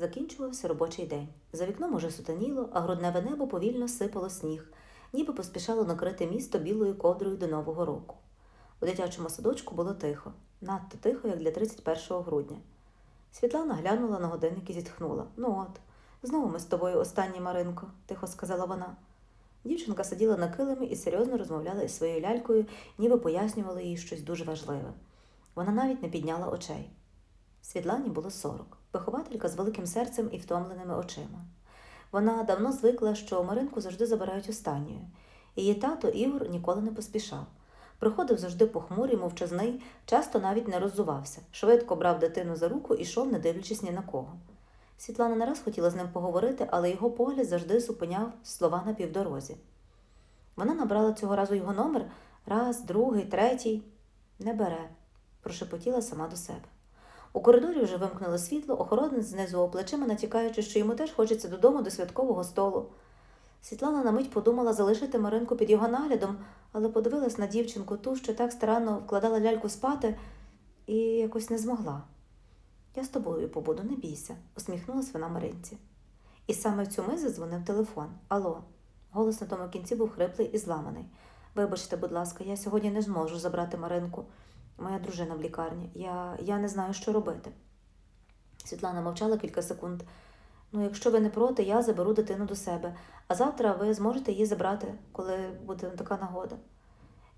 Закінчувався робочий день. За вікном уже сутеніло, а грудневе небо повільно сипало сніг, ніби поспішало накрити місто білою ковдрою до Нового року. У дитячому садочку було тихо, надто тихо, як для 31 грудня. Світлана глянула на годинник і зітхнула. Ну от, знову ми з тобою останні, Маринко, тихо сказала вона. Дівчинка сиділа на килимі і серйозно розмовляла із своєю лялькою, ніби пояснювала їй щось дуже важливе. Вона навіть не підняла очей. Світлані було сорок, вихователька з великим серцем і втомленими очима. Вона давно звикла, що Маринку завжди забирають останньою. Її тато Ігор ніколи не поспішав. Приходив завжди похмурий, мовчазний, часто навіть не роззувався, швидко брав дитину за руку і йшов, не дивлячись ні на кого. Світлана не раз хотіла з ним поговорити, але його погляд завжди зупиняв слова на півдорозі. Вона набрала цього разу його номер раз, другий, третій. Не бере, прошепотіла сама до себе. У коридорі вже вимкнуло світло, охоронець знизу плечима, натякаючи, що йому теж хочеться додому до святкового столу. Світлана на мить подумала залишити Маринку під його наглядом, але подивилась на дівчинку ту, що так старанно вкладала ляльку спати, і якось не змогла. Я з тобою побуду, не бійся, усміхнулась вона Маринці. І саме в цю мить задзвонив телефон. Алло. Голос на тому кінці був хриплий і зламаний. Вибачте, будь ласка, я сьогодні не зможу забрати Маринку. Моя дружина в лікарні. Я, я не знаю, що робити. Світлана мовчала кілька секунд. Ну, якщо ви не проти, я заберу дитину до себе, а завтра ви зможете її забрати, коли буде така нагода.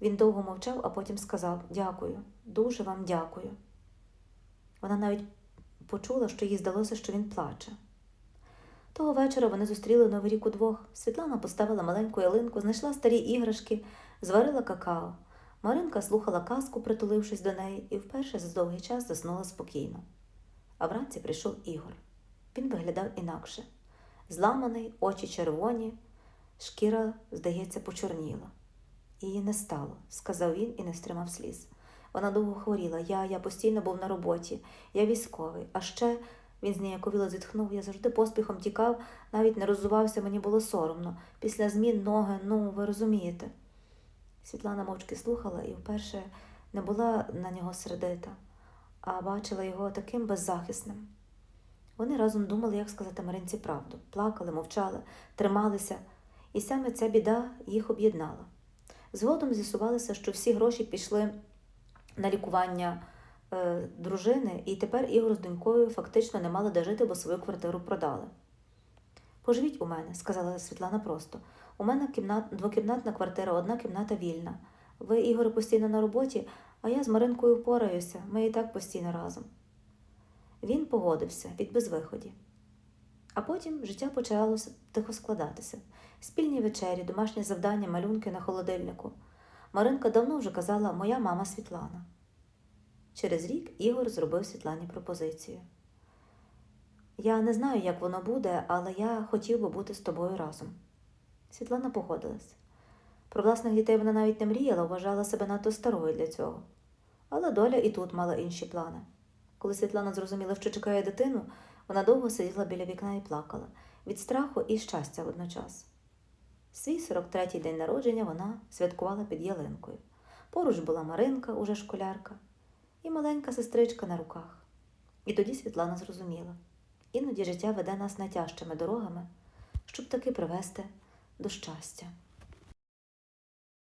Він довго мовчав, а потім сказав Дякую, дуже вам дякую. Вона навіть почула, що їй здалося, що він плаче. Того вечора вони зустріли Новий рік удвох. Світлана поставила маленьку ялинку, знайшла старі іграшки, зварила какао. Маринка слухала казку, притулившись до неї, і вперше за довгий час заснула спокійно. А вранці прийшов Ігор. Він виглядав інакше. Зламаний, очі червоні, шкіра, здається, почорніла. Її не стало, сказав він і не стримав сліз. Вона довго хворіла. Я, я постійно був на роботі, я військовий. А ще він зніяковіло зітхнув, я завжди поспіхом тікав, навіть не роззувався, мені було соромно. Після змін ноги, ну, ви розумієте. Світлана мовчки слухала і вперше не була на нього сердита, а бачила його таким беззахисним. Вони разом думали, як сказати Маринці правду, плакали, мовчали, трималися, і саме ця біда їх об'єднала. Згодом з'ясувалося, що всі гроші пішли на лікування е, дружини, і тепер Ігор з донькою фактично не мали де жити, бо свою квартиру продали. Поживіть у мене, сказала Світлана просто. У мене кімнат, двокімнатна квартира, одна кімната вільна. Ви, Ігоре, постійно на роботі, а я з Маринкою впораюся, ми і так постійно разом. Він погодився від безвиході. А потім життя почало тихо складатися. Спільні вечері, домашні завдання, малюнки на холодильнику. Маринка давно вже казала моя мама Світлана. Через рік Ігор зробив Світлані пропозицію. Я не знаю, як воно буде, але я хотів би бути з тобою разом. Світлана погодилась. Про власних дітей вона навіть не мріяла, вважала себе надто старою для цього. Але доля і тут мала інші плани. Коли Світлана зрозуміла, що чекає дитину, вона довго сиділа біля вікна і плакала від страху і щастя водночас. Свій 43-й день народження вона святкувала під ялинкою. Поруч була Маринка, уже школярка, і маленька сестричка на руках. І тоді Світлана зрозуміла іноді життя веде нас найтяжчими дорогами, щоб таки привести до щастя.